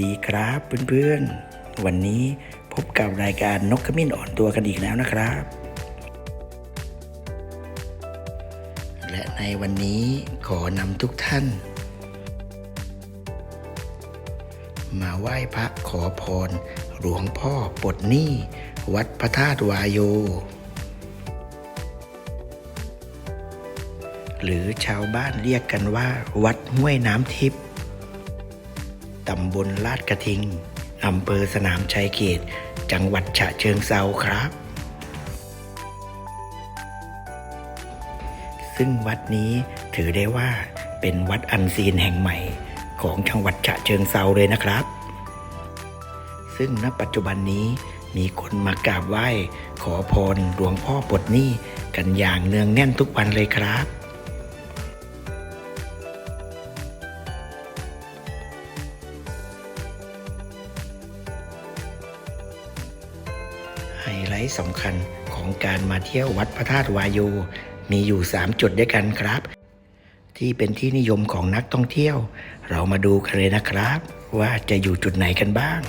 ดีครับเพื่อนๆ วันนี้พบกับรายการนกขมิ้นอ่อนตัวกันอีกแล้วนะครับ และในวันนี้ขอนำทุกท่าน มาไหว้พระขอพร หลวงพ่อปดหนี้ วัดพระธาตุวายโย หรือชาวบ้านเรียกกันว่า วัดห้วยน้ำทิพย์ ตำบลลาดกระทิง อำเภอสนามชัยเขต จังหวัดฉะเชิงเซาครับ ซึ่งวัดนี้ถือได้ว่าเป็นวัดอันซีนแห่งใหม่ของจังหวัดฉะเชิงเซาเลยนะครับ ซึ่งณปัจจุบันนี้มีคนมากราบไหว้ ขอพรหลวงพ่อปลดหนี้กันอย่างเนืองแน่นทุกวันเลยครับ ไฮไลท์สำคัญของการมาเที่ยววัดพระธาตุวายโย มีอยู่ 3 จุดด้วยกันครับ ที่เป็นที่นิยมของนักท่องเที่ยว เรามาดูกันเลยนะครับ ว่าจะอยู่จุดไหนกันบ้าง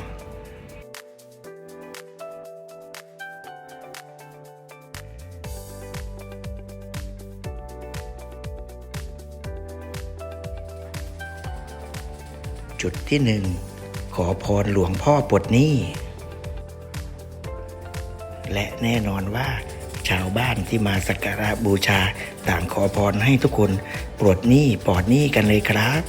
จุดที่หนึ่งขอพรหลวงพ่อปลดหนี้ และแน่นอนว่า ชาวบ้านที่มาสักการะบูชาต่างขอพรให้ทุกคนปลดหนี้ปลอดหนี้กันเลยครับ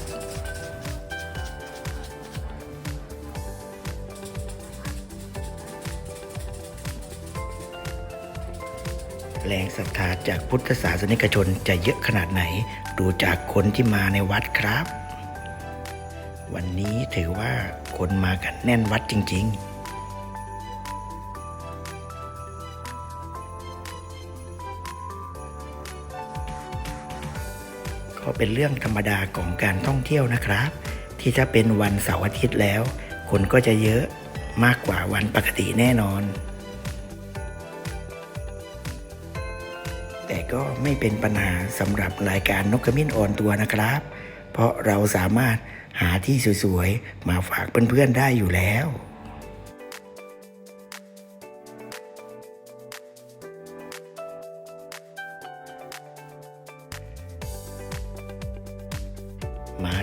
แรงศรัทธาจากพุทธศาสนิกชนจะเยอะขนาดไหน ดูจากคนที่มาในวัดครับ วันนี้ถือว่าคนมากันแน่นวัดจริง ๆ ก็เป็นเรื่องธรรมดาของการท่องเที่ยวนะครับ ที่ถ้าเป็นวันเสาร์อาทิตย์แล้ว คนก็จะเยอะมากกว่าวันปกติแน่นอน แต่ก็ไม่เป็นปัญหาสำหรับรายการนกขมิ้นออนตัวนะครับ เพราะเราสามารถหาที่สวยๆ มาฝากเพื่อนๆได้อยู่แล้ว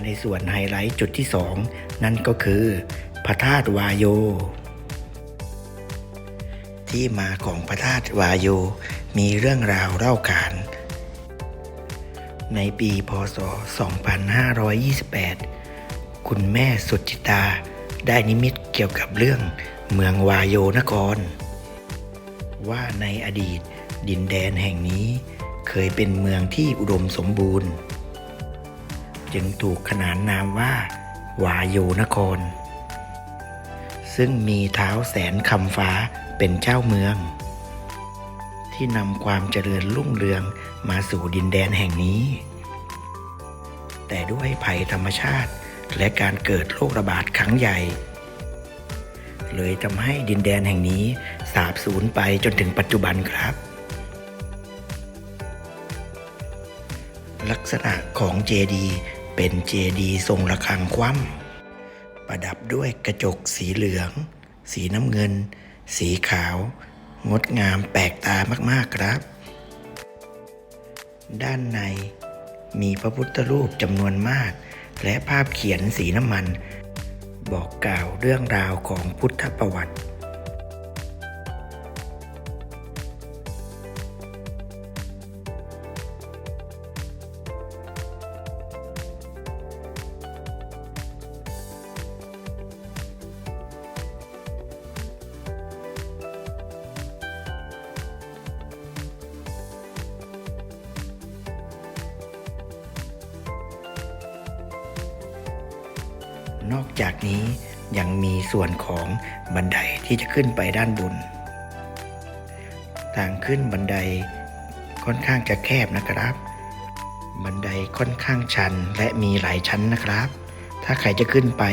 ในส่วนไฮไลท์จุดที่ 2 นั่นก็คือ พระธาตุวายโย ที่มาของพระธาตุวายโยมีเรื่องราวเล่าขาน ในปีพศ 2528 คุณแม่สุจิตาได้นิมิตเกี่ยวกับเรื่องเมืองวายโยนคร ว่าในอดีตดินแดนแห่งนี้เคยเป็นเมืองที่อุดมสมบูรณ์ จึงถูกขนานนามว่า วาโยนคร ซึ่งมีเท้าแสนคำฟ้าเป็นเจ้าเมือง ที่นำความเจริญรุ่งเรืองมาสู่ดินแดนแห่งนี้ แต่ด้วยภัยธรรมชาติและการเกิดโรคระบาดครั้งใหญ่ เลยทำให้ดินแดนแห่งนี้สาบสูญไปจนถึงปัจจุบันครับ ลักษณะของเจดีย์ เป็นเจดีย์ทรงระฆังคว่ำประดับด้วยกระจกสีเหลือง สีน้ำเงิน สีขาว งดงามแปลกตามากๆครับ ด้านในมีพระพุทธรูปจำนวนมาก และภาพเขียนสีน้ำมัน บอกกล่าวเรื่องราวของพุทธประวัติ นอกจากนี้ยังมีส่วนของบันไดที่จะขึ้นไปด้านบน ทางขึ้นบันไดค่อนข้างจะแคบนะครับ บันไดค่อนข้างชันและมีหลายชั้นนะครับ ถ้าใครจะขึ้นไป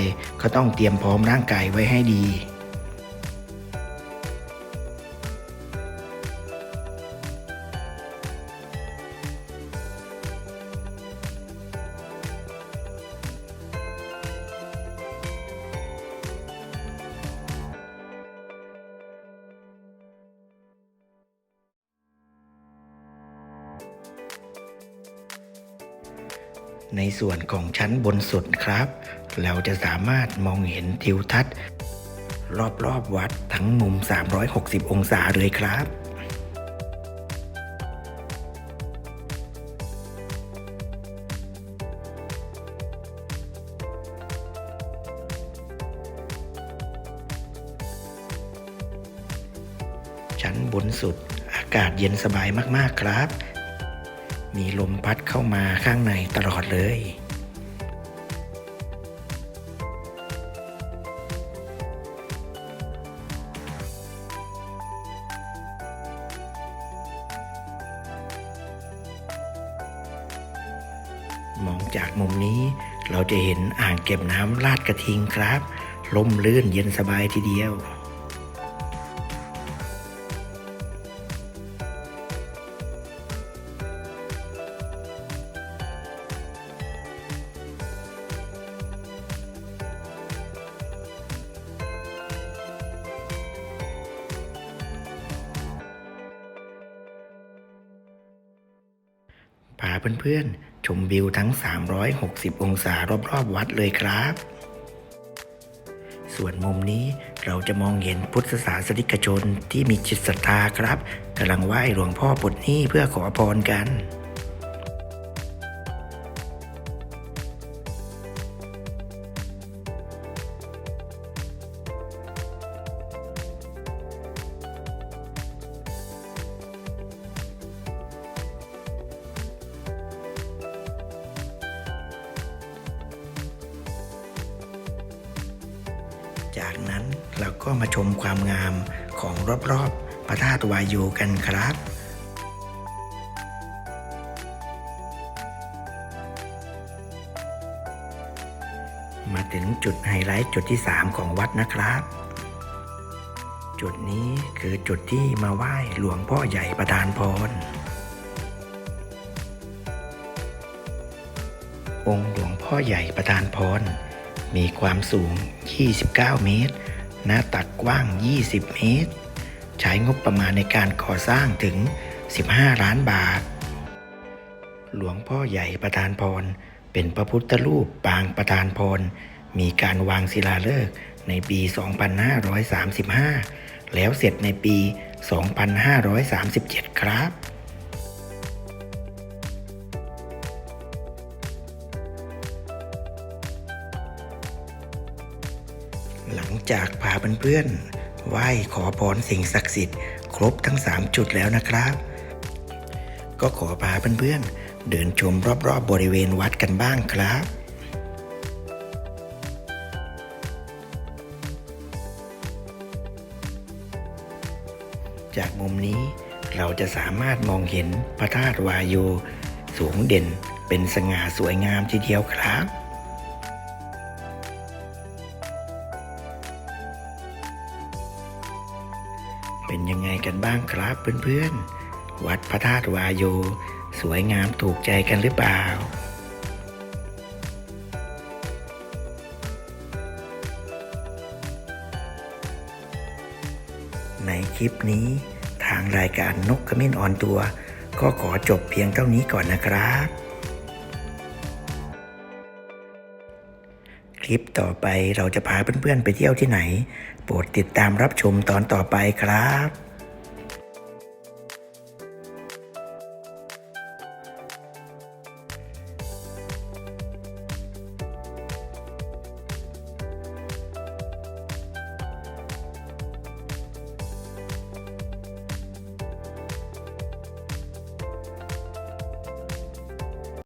ก็ต้องเตรียมพร้อมร่างกายไว้ให้ดี ในส่วนของชั้นบนสุดครับ เราจะสามารถมองเห็นทิวทัศน์รอบๆวัดทั้งมุม 360 องศาเลยครับชั้นบนสุดอากาศเย็นสบายมาก ๆ ครับ มีลมพัดเข้ามาข้างในตลอดเลยมองจากมุมนี้เราจะเห็นอ่างเก็บน้ำลาดกระทิงครับ ลมลื่นเย็นสบายทีเดียว พาเพื่อนๆ ชมวิวทั้ง 360 องศารอบๆ วัดเลยครับ ส่วนมุมนี้เราจะมองเห็นพุทธศาสนิกชนที่มีจิตศรัทธาครับกำลังไหว้หลวงพ่อปลดหนี้เพื่อขอพรกัน จากนั้นเราก็มาชมความงามของรอบๆพระธาตุวายโยกันครับมาถึงจุดไฮไลท์จุดที่ 3 ของวัดนะครับ จุดนี้คือจุดที่มาไหว้หลวงพ่อใหญ่ประธานพร องค์หลวงพ่อใหญ่ประธานพร มีความสูง 29 เมตร หน้าตักกว้าง 20 เมตร ใช้งบประมาณในการก่อสร้างถึง 15 ล้านบาท หลวงพ่อใหญ่ประธานพร เป็นพระพุทธรูปปางประธานพร มีการวางศิลาฤกษ์ในปี 2535 แล้วเสร็จในปี 2537 ครับ หลังจากพาเพื่อนๆไหว้ขอพรสิ่งศักดิ์สิทธิ์ครบทั้ง 3 จุดแล้วนะครับ ก็ขอพาเพื่อนๆเดินชมรอบๆบบริเวณวัดกันบ้างครับจากมุมนี้เราจะสามารถมองเห็นพระธาตุวายโย สูงเด่นเป็นสง่าสวยงามทีเดียวครับ เป็นยังไงกันบ้างครับเพื่อนๆ วัดพระธาตุวายโย สวยงามถูกใจกันหรือเปล่าในคลิปนี้ทางรายการนกขมิ้นออนตัว ก็ขอจบเพียงเท่านี้ก่อนนะครับ ลิปต่อไปเราจะพาเพื่อนๆไปเที่ยวที่ไหน โปรดติดตามรับชมตอนต่อไปครับ